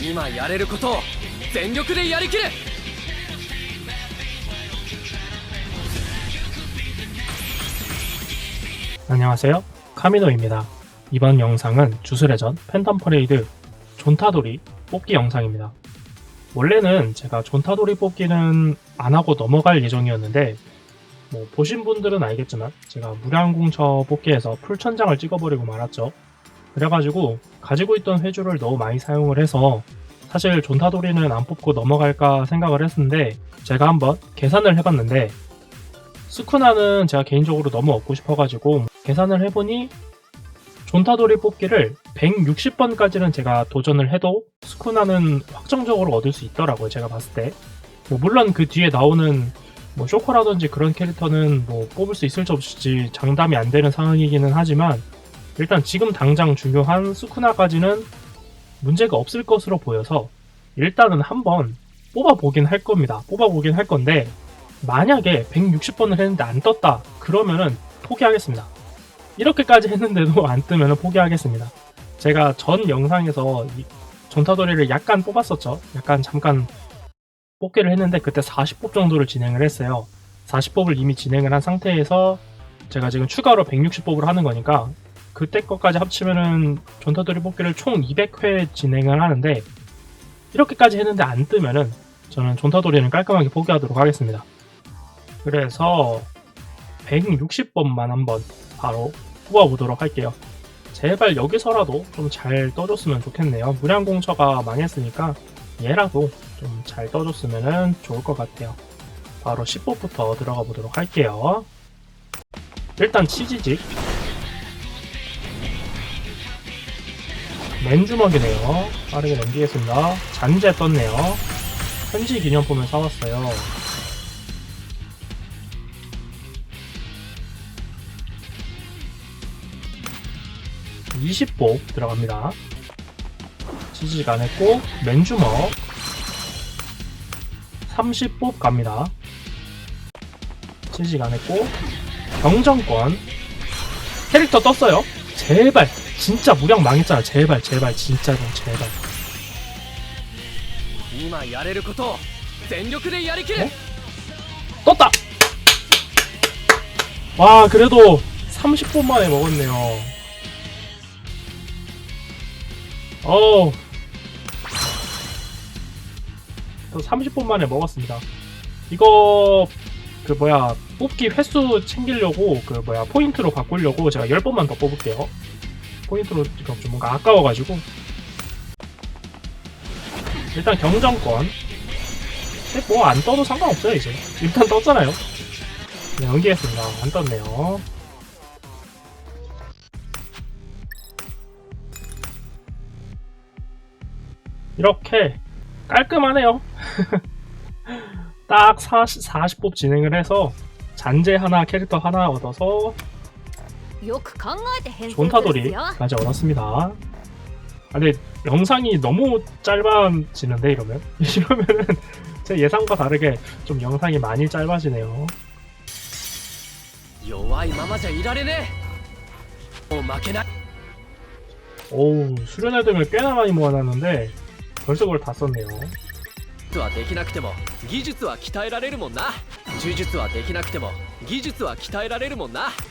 今やれることを全力でやりきる 안녕하세요. 카미노입니다. 이번 영상은 주술회전 팬텀 퍼레이드 존타돌이 뽑기 영상입니다. 원래는 제가 존타돌이 뽑기는 안 하고 넘어갈 예정이었는데 뭐 보신 분들은 알겠지만 제가 무량공처 뽑기에서 풀천장을 찍어버리고 말았죠. 그래가지고 가지고 있던 회주를 너무 많이 사용을 해서 사실 존타돌이는 안 뽑고 넘어갈까 생각을 했는데 제가 한번 계산을 해봤는데 스쿠나는 제가 개인적으로 너무 얻고 싶어가지고 계산을 해보니 존타돌이 뽑기를 160번까지는 제가 도전을 해도 스쿠나는 확정적으로 얻을 수 있더라고요 제가 봤을 때. 뭐 물론 그 뒤에 나오는 뭐 쇼커라든지 그런 캐릭터는 뭐 뽑을 수 있을지 없을지 장담이 안 되는 상황이기는 하지만 일단 지금 당장 중요한 스쿠나까지는 문제가 없을 것으로 보여서 일단은 한번 뽑아보긴 할 겁니다 뽑아보긴 할 건데 만약에 160번을 했는데 안 떴다 그러면은 포기하겠습니다 이렇게까지 했는데도 안 뜨면 포기하겠습니다. 제가 전 영상에서 이 전타도리를 약간 뽑았었죠. 약간 잠깐 뽑기를 했는데 그때 40뽑 정도를 진행을 했어요. 40뽑을 이미 진행을 한 상태에서 제가 지금 추가로 160뽑을 하는 거니까 그때 것까지 합치면은 전타도리 뽑기를 총 200회 진행을 하는데 이렇게까지 했는데 안 뜨면은 저는 존타도리는 깔끔하게 포기하도록 하겠습니다. 그래서 160번만 한번 바로 뽑아보도록 할게요. 제발 여기서라도 좀 잘 떠줬으면 좋겠네요. 무량공처가 망했으니까 얘라도 좀 잘 떠줬으면 좋을 것 같아요. 바로 10법부터 들어가 보도록 할게요. 일단 치지직 맨주먹이네요. 빠르게 넘기겠습니다. 잔재 떴네요. 현지 기념품을 사왔어요. 20복 들어갑니다. 지지직 안 했고, 맨주먹. 30복 갑니다. 지지직 안 했고, 경정권. 캐릭터 떴어요. 제발. 진짜 무량 망했잖아. 제발, 제발, 진짜 좀, 제발. 今やれることを全力でやりきる 어? 떴다! 와, 그래도 30분 만에 먹었네요. 어우. 또 30분 만에 먹었습니다. 이거, 그 뭐야, 뽑기 횟수 챙기려고, 그 뭐야, 포인트로 바꾸려고 제가 10번만 더 뽑을게요. 포인트로 좀 뭔가 아까워가지고. 일단 경정권. 근데 뭐 안 떠도 상관없어요, 이제. 일단 떴잖아요. 네, 연기했습니다. 안 떴네요. 이렇게 깔끔하네요. 딱 40, 40법 진행을 해서 잔재 하나, 캐릭터 하나 얻어서 よく考えて編成するんです 존타돌이까지 얻었습니다. 아, 근데 영상이 너무 짧아지는데 이러면? 이러면은 제 예상과 다르게 좀 영상이 많이 짧아지네요. 弱いままじゃいられねえもう負けない 오우 수련 애들을 꽤나 많이 모아놨는데 벌써 그걸 다 썼네요. 術はできなくても技術は鍛えられるもんな呪術はできなくても技術は鍛えられるもんな最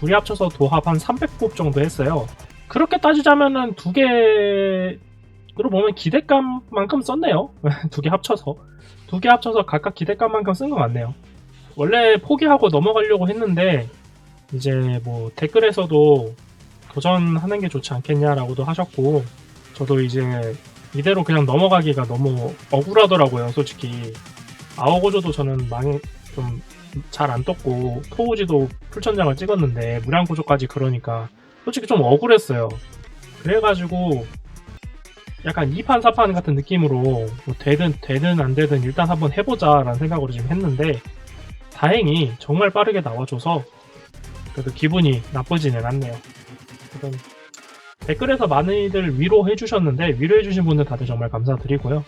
둘이 합쳐서 도합 한 300뽑 정도 했어요. 그렇게 따지자면은 두 개로 보면 기대감만큼 썼네요. 두 개 합쳐서. 두 개 합쳐서 각각 기대감만큼 쓴 것 같네요. 원래 포기하고 넘어가려고 했는데 이제 뭐 댓글에서도 도전하는 게 좋지 않겠냐라고도 하셨고 저도 이제 이대로 그냥 넘어가기가 너무 억울하더라고요 솔직히 아오고조도 저는 망 좀 잘 안 떴고 토우지도 풀천장을 찍었는데 무량고조까지 그러니까 솔직히 좀 억울했어요 그래가지고 약간 2판 4판 같은 느낌으로 뭐 되든 되든 안 되든 일단 한번 해보자라는 생각으로 지금 했는데 다행히 정말 빠르게 나와줘서 그래도 기분이 나쁘지는 않네요. 댓글에서 많이들 위로해 주셨는데 위로해 주신 분들 다들 정말 감사드리고요.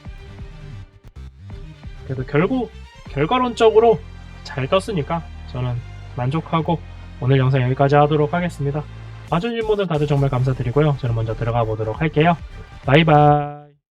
그래도 결국 결과론적으로 잘 떴으니까 저는 만족하고 오늘 영상 여기까지 하도록 하겠습니다. 봐주신 분들 다들 정말 감사드리고요. 저는 먼저 들어가 보도록 할게요. 바이바이.